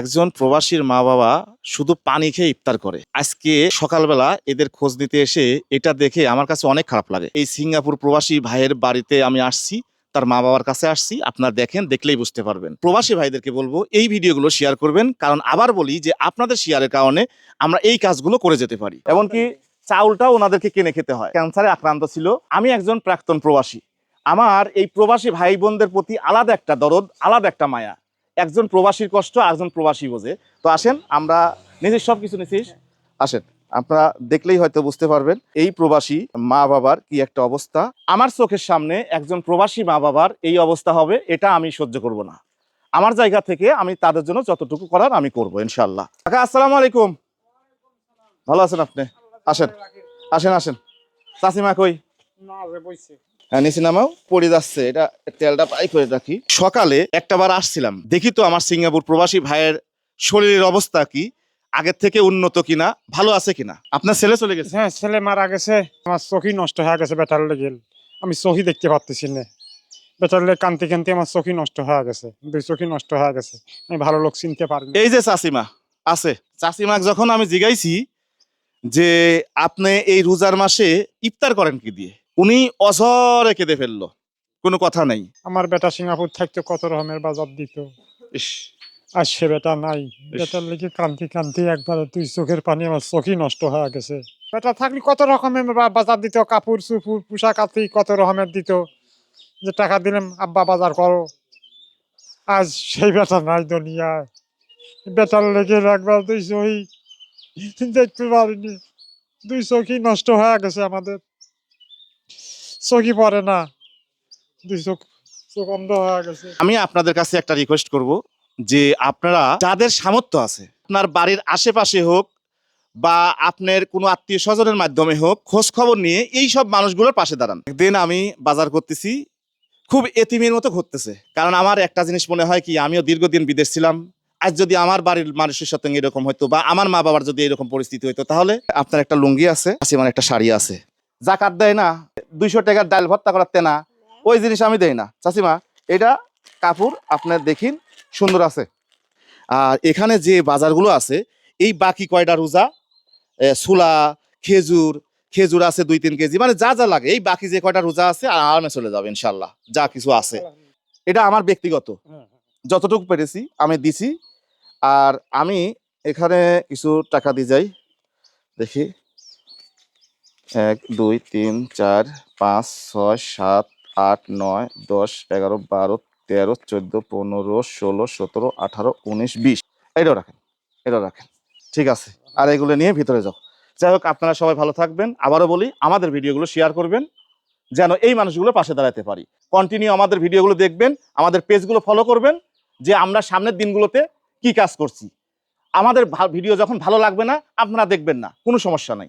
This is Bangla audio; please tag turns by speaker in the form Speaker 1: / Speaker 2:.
Speaker 1: একজন প্রবাসীর মা বাবা শুধু পানি খেয়ে ইফতার করে আজকে সকালবেলা এদের খোঁজ নিতে এসে এটা দেখে আমার কাছে অনেক খারাপ লাগে এই সিঙ্গাপুর প্রবাসী ভাইয়ের বাড়িতে আমি আসছি তার মা বাবার কাছে আসছি আপনারা দেখেন দেখলেই বুঝতে পারবেন প্রবাসী ভাইদেরকে বলবো এই ভিডিওগুলো শেয়ার করবেন কারণ আবার বলি যে আপনাদের শেয়ারের কারণে আমরা এই কাজগুলো করে যেতে পারি এমনকি চাউলটাও ওনাদেরকে কিনে খেতে হয় ক্যান্সারে আক্রান্ত ছিল আমি একজন প্রাক্তন প্রবাসী আমার এই প্রবাসী ভাই বোনদের প্রতি আলাদা একটা দরদ আলাদা একটা মায়া একজন প্রবাসীর কষ্ট একজন প্রবাসী বোঝে তো আসেন আমরা নিজের সব কিছু নিছিস আসেন আপনারা দেখলেই হয়তো বুঝতে পারবেন এই প্রবাসী মা বাবার কি একটা অবস্থা আমার চোখের সামনে একজন প্রবাসী মা বাবার এই অবস্থা হবে এটা আমি সহ্য করব না আমার জায়গা থেকে আমি তাদের জন্য যতটুকু করার আমি করব ইনশাল্লাহ কাকা আসসালামু আলাইকুম ভালো আছেন আপনি আসেন আসেন আসেন চাষিমা কই হ্যাঁ নামাও পড়ে যাচ্ছে এটা তেলটা পাই করে রাখি সকালে একটাবার আসছিলাম দেখি তো আমার সিঙ্গাপুর প্রবাসী ভাইয়ের শরীরের অবস্থা কি আগের থেকে উন্নত কিনা ভালো আছে কিনা আপনার ছেলে চলে গেছে
Speaker 2: হ্যাঁ ছেলে মারা গেছে আমার চোখই নষ্ট হয়ে গেছে বেটার লেগেল আমি চোখই দেখতে পারতেছি না বেটার লেগে কানতে কানতে আমার চোখই নষ্ট হয়ে গেছে দুই চোখই নষ্ট হয়ে গেছে আমি ভালো লোক চিনতে পারি
Speaker 1: এই যে চাষিমা আছে চাষিমাকে যখন আমি জিগাইছি যে আপনি এই রোজার মাসে ইফতার করেন কি দিয়ে উনি অসরে কেঁদে ফেললো কোনো কথা নাই
Speaker 2: আমার বেটা সিঙ্গাপুর থাকতে কত রকমের বাজার দিত ইস আর সে বেটা নাই বেটার লেগে কান্তি কান্তি একবার তুই চোখের পানি আমার চোখই নষ্ট হয়ে গেছে বেটা থাকলে কত রকমের বাজার দিত কাপড় চুপুর পোশাক আতি কত রকমের দিত যে টাকা দিলাম আব্বা বাজার করো আজ সেই বেটা নাই দুনিয়ায় বেটার লেগে একবার তুই চোখই দেখতে পারিনি দুই চোখই নষ্ট হয়ে গেছে আমাদের চোখই পড়ে না
Speaker 1: আমি আপনাদের কাছে একটা রিকোয়েস্ট করব যে আপনারা যাদের সামর্থ্য আছে আপনার বাড়ির আশেপাশে হোক বা আপনার কোনো আত্মীয় স্বজনের মাধ্যমে হোক খোঁজ খবর নিয়ে এই সব মানুষগুলোর পাশে দাঁড়ান একদিন আমি বাজার করতেছি খুব এতিমের মতো ঘটতেছে কারণ আমার একটা জিনিস মনে হয় কি আমিও দীর্ঘদিন বিদেশ ছিলাম আজ যদি আমার বাড়ির মানুষের সাথে এরকম হতো বা আমার মা বাবার যদি এরকম পরিস্থিতি হতো তাহলে আপনার একটা লুঙ্গি আছে আছে একটা শাড়ি আছে জাকাত দেয় না দুইশো টাকার ডাল ভর্তা করাতে না ওই জিনিস আমি দেই না চাষিমা এটা কাপড় আপনার দেখিন সুন্দর আছে আর এখানে যে বাজারগুলো আছে এই বাকি কয়টা রোজা সুলা খেজুর খেজুর আছে দুই তিন কেজি মানে যা যা লাগে এই বাকি যে কয়টা রোজা আছে আর আরামে চলে যাবে ইনশাল্লাহ যা কিছু আছে এটা আমার ব্যক্তিগত যতটুকু পেরেছি আমি দিছি আর আমি এখানে কিছু টাকা দিয়ে যাই দেখি এক দুই তিন চার পাঁচ ছয় সাত আট নয় দশ এগারো বারো তেরো চোদ্দো পনেরো ষোলো সতেরো আঠারো উনিশ বিশ এটাও রাখেন এটাও রাখেন ঠিক আছে আর এগুলো নিয়ে ভিতরে যাও যাই হোক আপনারা সবাই ভালো থাকবেন আবারও বলি আমাদের ভিডিওগুলো শেয়ার করবেন যেন এই মানুষগুলো পাশে দাঁড়াতে পারি কন্টিনিউ আমাদের ভিডিওগুলো দেখবেন আমাদের পেজগুলো ফলো করবেন যে আমরা সামনের দিনগুলোতে কি কাজ করছি আমাদের ভিডিও যখন ভালো লাগবে না আপনারা দেখবেন না কোনো সমস্যা নাই